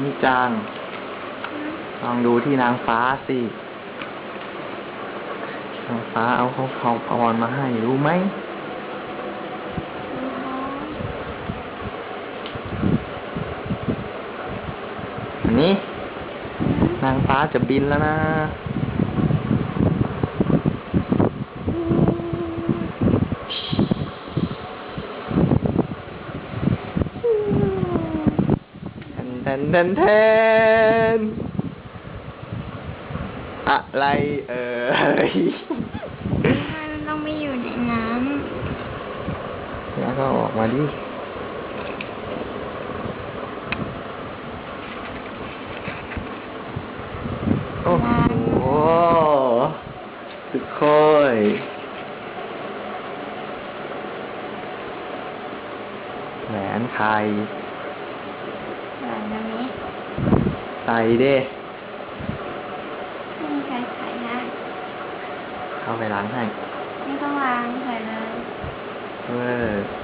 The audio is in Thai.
นี่จังลองดูที่นางฟ้าสิ นางฟ้าเอาเขาเขาพรมาให้รู้ไหมอันนี้นางฟ้าจะบินแล้วนะ แทนแทนแทนแทนอะไรเอ่ยมันต้องไม่อยู่ในน้ำแล้วก็ออกมาดิโอ้โหสุดโค่อยแหวนใคร แบบนี้ ใส่เด้ไม่มีใครใส่ได้เข้าไปล้างให้ ไม่ต้องวางใส่เลย เออ